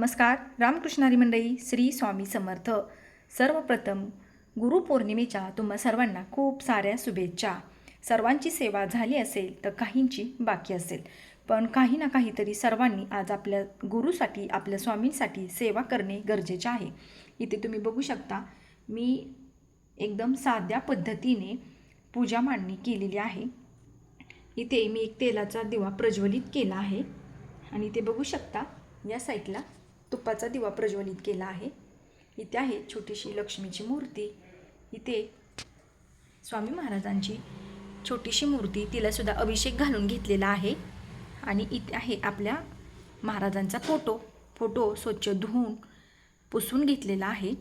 नमस्कार रामकृष्णारी मंडळी श्री स्वामी समर्थ. सर्वप्रथम गुरुपौर्णिमेच्या तुम्हा सर्वांना खूप साऱ्या शुभेच्छा. सर्वांची सेवा झाली असेल तर काहींची बाकी असेल. पण काही ना काहीतरी सर्वांनी आज आपल्या गुरुसाठी आपल्या स्वामींसाठी सेवा करणे गरजेचे आहे. इथे तुम्ही बघू शकता मी एकदम साध्या पद्धतीने पूजा मांडणी केलेली आहे. इथे मी एक तेलाचा दिवा प्रज्वलित केला आहे. आणि इथे बघू शकता या साईडला तुपाचा दिवा प्रज्वलित केला आहे. इथे आहे छोटीशी लक्ष्मीची मूर्ती. इथे स्वामी महाराजांची छोटीशी मूर्ती. तिलासुद्धा अभिषेक घालून घेतलेला आहे. आणि इथे आहे आपल्या महाराजांचा फोटो. फोटो स्वच्छ धुवून पुसून घेतलेला आहे.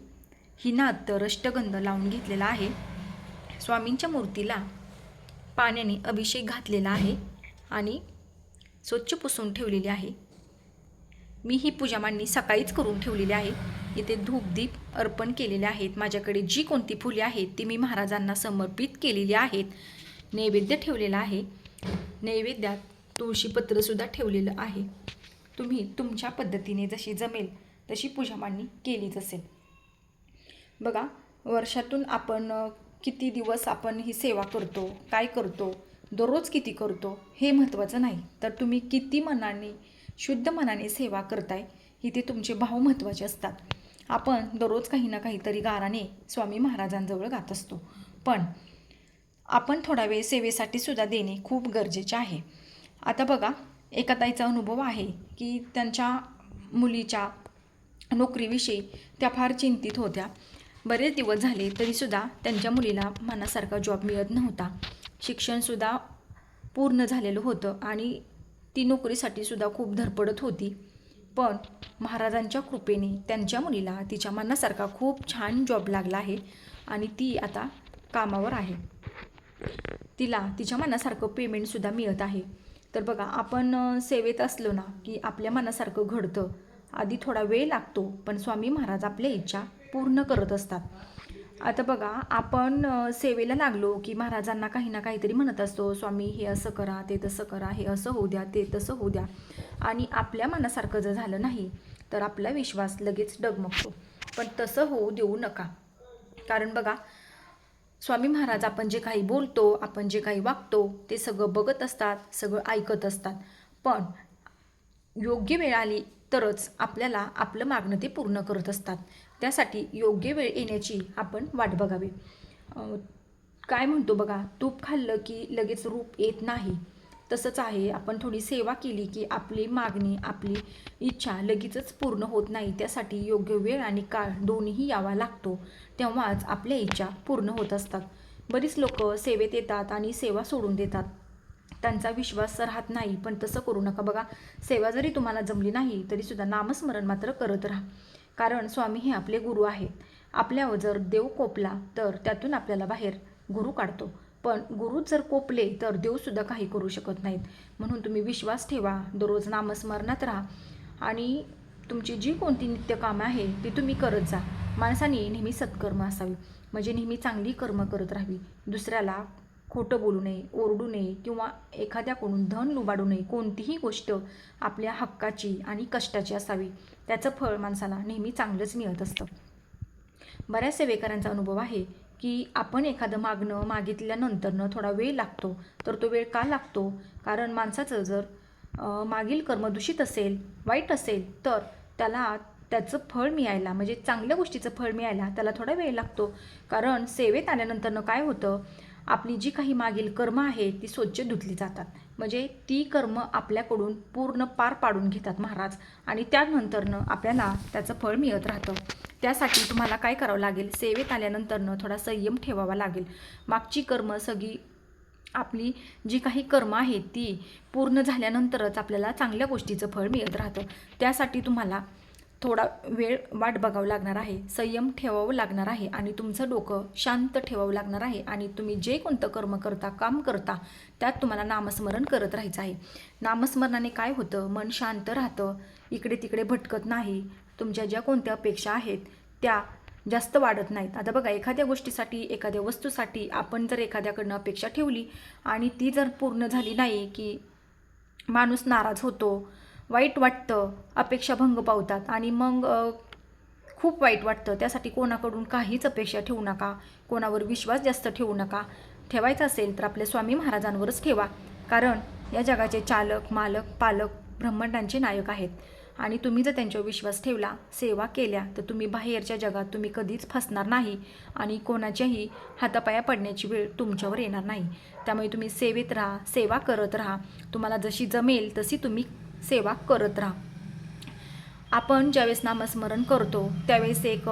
हिनात रष्टगंध लावून घेतलेला आहे. स्वामींच्या मूर्तीला पाण्याने अभिषेक घातलेला आहे. आणि स्वच्छ पुसून ठेवलेली आहे. मी ही पूजा मांडणी सकाळीच करून ठेवलेली आहे. इथे धूपदीप अर्पण केलेले आहेत. माझ्याकडे जी कोणती फुले आहेत ती मी महाराजांना समर्पित केलेली आहेत. नैवेद्य ठेवलेला आहे. नैवेद्यात तुळशीपत्रसुद्धा ठेवलेलं आहे. तुम्ही तुमच्या पद्धतीने जशी जमेल तशी पूजा मांडणी केलीच असेल. बघा वर्षातून आपण किती दिवस आपण ही सेवा करतो काय करतो दररोज किती करतो हे महत्त्वाचं नाही. तर तुम्ही किती मनाने शुद्ध मनाने सेवा करताय इथे तुमचे भाव महत्त्वाचे असतात. आपण दररोज काही ना काहीतरी गाराने स्वामी महाराजांजवळ गात असतो. पण आपण थोडा वेळ सेवेसाठी सुद्धा देणे खूप गरजेचे आहे. आता बघा एका ताईचा अनुभव आहे की त्यांच्या मुलीच्या नोकरीविषयी त्या फार चिंतित होत्या. बरेच दिवस झाले तरीसुद्धा त्यांच्या मुलीला मनासारखा जॉब मिळत नव्हता. शिक्षणसुद्धा पूर्ण झालेलं होतं आणि ती नोकरीसाठी सुद्धा खूप धडपडत होती. पण महाराजांच्या कृपेने त्यांच्या मुलीला तिच्या मनासारखा खूप छान जॉब लागला आहे आणि ती आता कामावर आहे. तिला तिच्या मनासारखं पेमेंटसुद्धा मिळत आहे. तर बघा आपण सेवेत असलो ना की आपल्या मनासारखं घडतं. आधी थोडा वेळ लागतो पण स्वामी महाराज आपल्या इच्छा पूर्ण करत असतात. आता बघा आपण सेवेला लागलो की महाराजांना काही ना काहीतरी म्हणत असतो स्वामी हे असं करा ते तसं करा हे असं होऊ द्या ते तसं होऊ द्या. आणि आपल्या मनासारखं जर झालं नाही तर आपला विश्वास लगेच डगमगतो. पण तसं होऊ देऊ नका. कारण बघा स्वामी महाराज आपण जे काही बोलतो आपण जे काही वागतो ते सगळं बघत असतात सगळं ऐकत असतात. पण योग्य वेळ आली तरच आपल्याला आपलं मागणं ते पूर्ण करत असतात. त्यासाठी योग्य वेळ येण्याची आपण वाट बघावी. काय म्हणतो बघा तूप खाल्लं की लगेच रूप येत नाही. तसंच आहे. आपण थोडी सेवा केली की आपली मागणी आपली इच्छा लगेचच पूर्ण होत नाही. त्यासाठी योग्य वेळ आणि काळ दोन्हीही यावा लागतो. तेव्हाच आपल्या इच्छा पूर्ण होत असतात. बरीच लोक सेवेत येतात आणि सेवा सोडून देतात. त्यांचा विश्वास राहत नाही पण तसं करू नका बघा. सेवा जरी तुम्हाला जमली नाही तरीसुद्धा नामस्मरण मात्र करत राहा. कारण स्वामी हे आपले गुरु आहेत. आपल्यावर जर देव कोपला तर त्यातून आपल्याला बाहेर गुरु काढतो. पण गुरु जर कोपले तर देवसुद्धा काही करू शकत नाहीत. म्हणून तुम्ही विश्वास ठेवा. दररोज नामस्मरणात राहा. आणि तुमची जी कोणती नित्यकामं आहे ती तुम्ही करत जा. माणसाने नेहमी सत्कर्म असावी. म्हणजे नेहमी चांगली कर्म करत राहावी. दुसऱ्याला खोटं बोलू नये ओरडू नये किंवा एखाद्याकडून धन लुबाडू नये कोणतीही गोष्ट आपल्या हक्काची आणि कष्टाची असावी. त्याचं फळ माणसाला नेहमी चांगलंच मिळत असतं. बऱ्याच सेवेकरांचा अनुभव आहे की आपण एखादं मागणं मागितल्यानंतरनं थोडा वेळ लागतो तर तो वेळ का लागतो? कारण माणसाचं जर मागील कर्म दूषित असेल वाईट असेल तर त्याला त्याचं फळ मिळायला म्हणजे चांगल्या गोष्टीचं फळ मिळायला त्याला थोडा वेळ लागतो. कारण सेवेत आल्यानंतरनं काय होतं? आपली जी काही मागील कर्म आहे ती स्वच्छ धुतली जातात. म्हणजे ती कर्म आपल्याकडून पूर्ण पार पाडून घेतात महाराज. आणि त्यानंतरनं आपल्याला त्याचं फळ मिळत राहतं. त्यासाठी तुम्हाला काय करावं लागेल? सेवेत आल्यानंतरनं थोडा संयम ठेवावा लागेल. मागची कर्म सगळी आपली जी काही कर्म आहेत ती पूर्ण झाल्यानंतरच आपल्याला चांगल्या गोष्टीचं फळ मिळत राहतं. त्यासाठी तुम्हाला थोडा वेळ वाट बघावं लागणार आहे संयम ठेवावं लागणार आहे आणि तुमचं डोकं शांत ठेवावं लागणार आहे आणि तुम्ही जे कोणतं कर्म करता काम करता त्यात तुम्हाला नामस्मरण करत राहायचं आहे. नामस्मरणाने काय होतं? मन शांत राहतं इकडे तिकडे भटकत नाही तुमच्या ज्या कोणत्या अपेक्षा आहेत त्या जास्त वाढत नाहीत. आता बघा एखाद्या गोष्टीसाठी एखाद्या वस्तूसाठी आपण जर एखाद्याकडनं अपेक्षा ठेवली आणि ती जर पूर्ण झाली नाही की माणूस नाराज होतो वाईट वाटतं अपेक्षाभंग पावतात आणि मग खूप वाईट वाटतं. त्यासाठी कोणाकडून काहीच अपेक्षा ठेवू नका. कोणावर विश्वास जास्त ठेवू नका. ठेवायचा असेल तर आपल्या स्वामी महाराजांवरच ठेवा. कारण या जगाचे चालक मालक पालक ब्रह्मांडांचे नायक आहेत. आणि तुम्ही जर त्यांच्यावर विश्वास ठेवला सेवा केल्या तर तुम्ही बाहेरच्या जगात तुम्ही कधीच फसणार नाही. आणि कोणाच्याही हातापाया पडण्याची वेळ तुमच्यावर येणार नाही. त्यामुळे तुम्ही सेवेत राहा सेवा करत राहा. तुम्हाला जशी जमेल तशी तुम्ही सेवा करत राहा. आपण ज्यावेळेस नामस्मरण करतो त्यावेळेस एक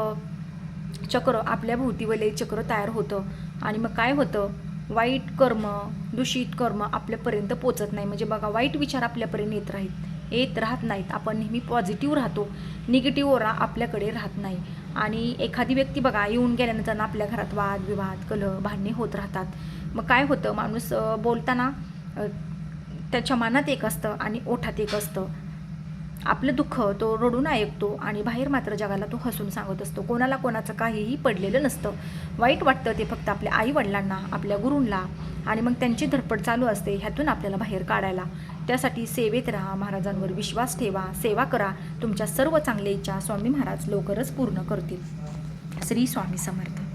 चक्र आपल्या भोवतीवले चक्र तयार होतं. आणि मग काय होतं? वाईट कर्म दूषित कर्म आपल्यापर्यंत पोचत नाही. म्हणजे बघा वाईट विचार आपल्यापर्यंत येत राहीत येत राहत नाहीत. आपण नेहमी पॉझिटिव्ह राहतो. निगेटिव्ह ओरा आपल्याकडे राहत नाही. आणि एखादी व्यक्ती बघा येऊन गेल्यानंतर आपल्या घरात वाद विवाद कलह भांडणे होत राहतात. मग काय होतं? माणूस बोलताना त्याच्या मनात एक असतं आणि ओठात एक असतं. आपलं दुःख तो रडून ऐकतो आणि बाहेर मात्र जगाला तो हसून सांगत असतो. कोणाला कोणाचं काहीही पडलेलं नसतं. वाईट वाटतं ते फक्त आपल्या आईवडिलांना आपल्या गुरूंना आणि मग त्यांची धडपड चालू असते ह्यातून आपल्याला बाहेर काढायला. त्यासाठी सेवेत राहा महाराजांवर विश्वास ठेवा सेवा करा. तुमच्या सर्व चांगल्या इच्छा स्वामी महाराज लवकरच पूर्ण करतील. श्री स्वामी समर्थ.